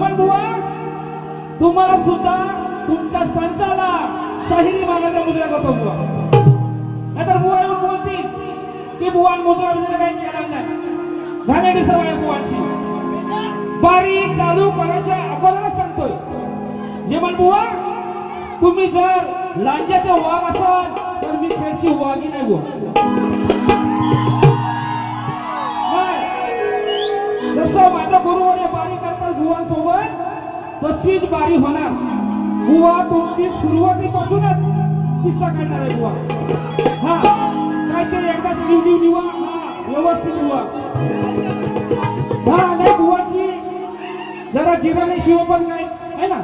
जीवन बुवा तुम्हाला सुद्धा तुमच्या संचाला शाहिरी मागायचा मुजरा करतो बुवा. नाहीतर बुवा येऊन बोलतील की बुवा मुजरा मुजरा काही केला नाही. घाणेरडी सवय आहे बुवांची. बारी चालू करायच्या अगोदरच सांगतोय. जेवण बुवा तुम्ही जर लांजाचे वाघ असाल तर मी खेळची वाघी नाही बुवा. जसं माझ्या गुरुवर बारी करतात बुवांसोबत तशीच बारी होणार. बुवा तुमची सुरुवातीपासूनच किस्सा काढणार आहे बुवा. हा काहीतरी एकदाच निवडी निवा व्यवस्थित बुवा. हा नाही बुवाची जरा जिराने शिव पण नाही आहे ना?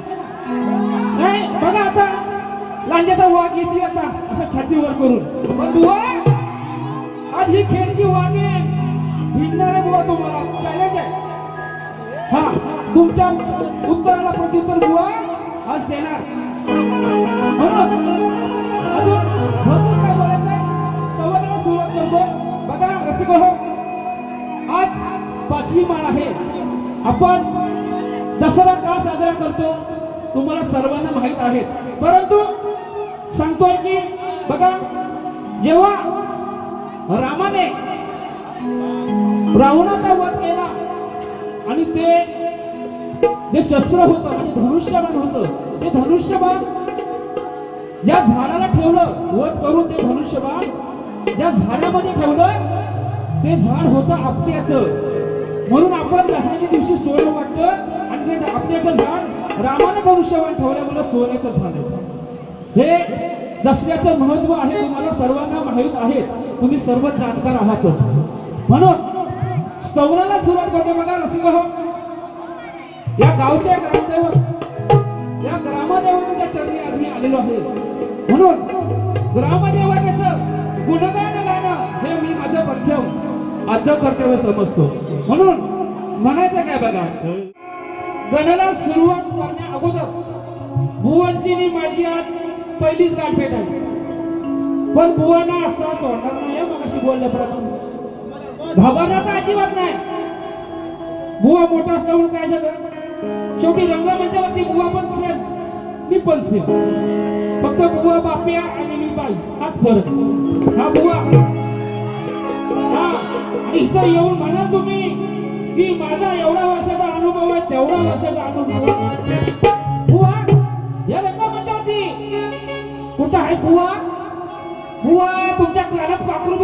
नाही बघा आता लांजाचा वाघ येते आता असं छातीवर करून. पण बुवा आज ही खेळची वाघे आहे. बुवा तुम्हाला. चॅलेंज आहे. हा तुमच्या उत्तराला प्रत्युत्तर बुवा आज देणार. म्हणून अजून भरपूर काय बोलायचं आहे. संवादाला सुरुवात करतो. बघा रसिक हो. आज पाचवी माळ आहे. आपण दसरा का साजरा करतो? तुम्हाला सर्वांना माहीत आहे. परंतु सांगतोय की बघा जेव्हा रामाने रावणाचा वध केला आणि ते जे शस्त्र होतं म्हणजे धनुष्यबाण होतं ते धनुष्यबाण ज्या झाडाला ठेवलं वध करून ते धनुष्यबाण ज्या झाडामध्ये ठेवलं ते झाड होतं आपट्याचं. म्हणून आपण दसऱ्याच्या दिवशी सोनं वाटतं आणि ते आपट्याचं झाड रामाने धनुष्यबाण ठेवल्यामुळे सोन्याचं झालं हे दसऱ्याचं महत्त्व आहे तुम्हाला सर्वांना माहीत आहे. तुम्ही सर्व जाणकार आहात. म्हणून स्तवनाला सुरुवात करतो बघा रसिक हो या गावचे ग्रामदैवत या ग्रामदेवतेच्या चरणी आज मी आलेलो आहे. म्हणून ग्रामदेवतेचं गुणगान गाणं हे मी माझं मध्यम आद्य कर्तव्य समजतो. म्हणून म्हणायचं काय बघा? गणाला सुरुवात करण्या अगोदर भुवनची माझी आज पहिलीच गाठभेट आहे पण बुवांना असा सोडणार नाही मग अशी बोलल्याप्रमाणे घाबरणार तर अजिबात नाही. बुवा मोठा असल्यामुळे काय झालं? शेवटी रंगमंचावरती बुवा पण सेम. मी पण सेम. फक्त बुवा बाप्या आणि मी बाई. हाच फरक हा बुवा. हा. आणि इथं येऊन म्हणा तुम्ही की माझा एवढा वर्षाचा अनुभव आहे तेवढा वर्षाचा अनुभव बुवा या रंगमंचावरती कुठं आहे बुवा? बुवा तुमच्या कानात पाखरू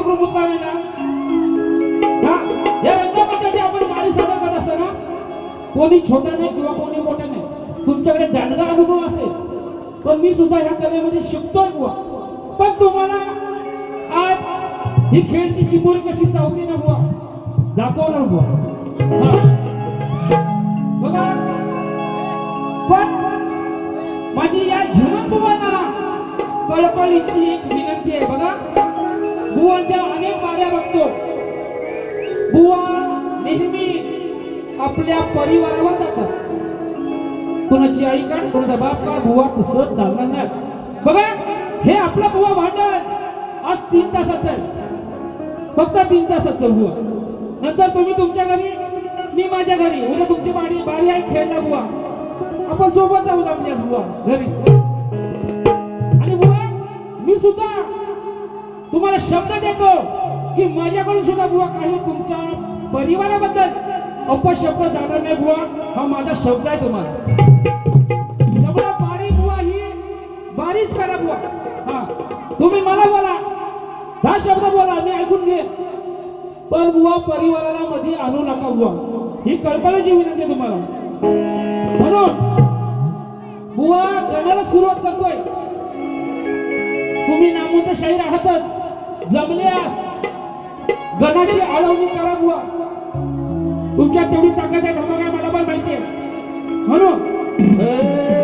कोणी छोटा नाही किंवा कोणी मोठा नाही. तुमच्याकडे दांडगा अनुभव असेल पण मी सुद्धा ह्या कलेमध्ये शिकतोय बुवा. पण तुम्हाला आज ही खेळची चिमुरी कशी चावते ना बुवा? दाखवणार बुवा. बघा. पण माझी या झुमन बुवांना कळकळीची एक विनंती आहे. बघा. बुवांच्या अनेक माऱ्या बघतो. बुवा नेहमी आपल्या परिवारावर जातात. कोणाची आई काढ कोणाचा बाप काढ बुवा तसं चालणार नाही. बघा हे आपला बुवा भांडण. आज तीन तासाचं आहे. फक्त तीन तासाचं बुवा. नंतर तुम्ही तुमच्या घरी मी माझ्या घरी. उद्या तुमची बाडी बारी आहे खेळला बुवा. आपण सोबत जाऊ आपल्याच बुवा घरी. आणि बुवा मी सुद्धा तुम्हाला शब्द देतो की माझ्याकडून सुद्धा बुवा काही तुमच्या परिवाराबद्दल अपशब्द जाणार नाही बुवा. हा माझा शब्द आहे तुम्हाला. एवढा बारीक बुवा ही. बारीच करा बुवा. हा. तुम्ही मला बोला. हा शब्द बोला मी ऐकून घे पण बुवा परिवाराला मध्ये आणू नका बुवा. ही कळकळीची विनंती तुम्हाला. म्हणून बुवा गणाला सुरुवात करतोय. तुम्ही नामवंत शाहीर आहातच. जमल्यास गणाची आळवणी करा बुवा. तुमच्यात तेवढी ताकद आहे धमाका मला पण माहिती आहे. म्हणून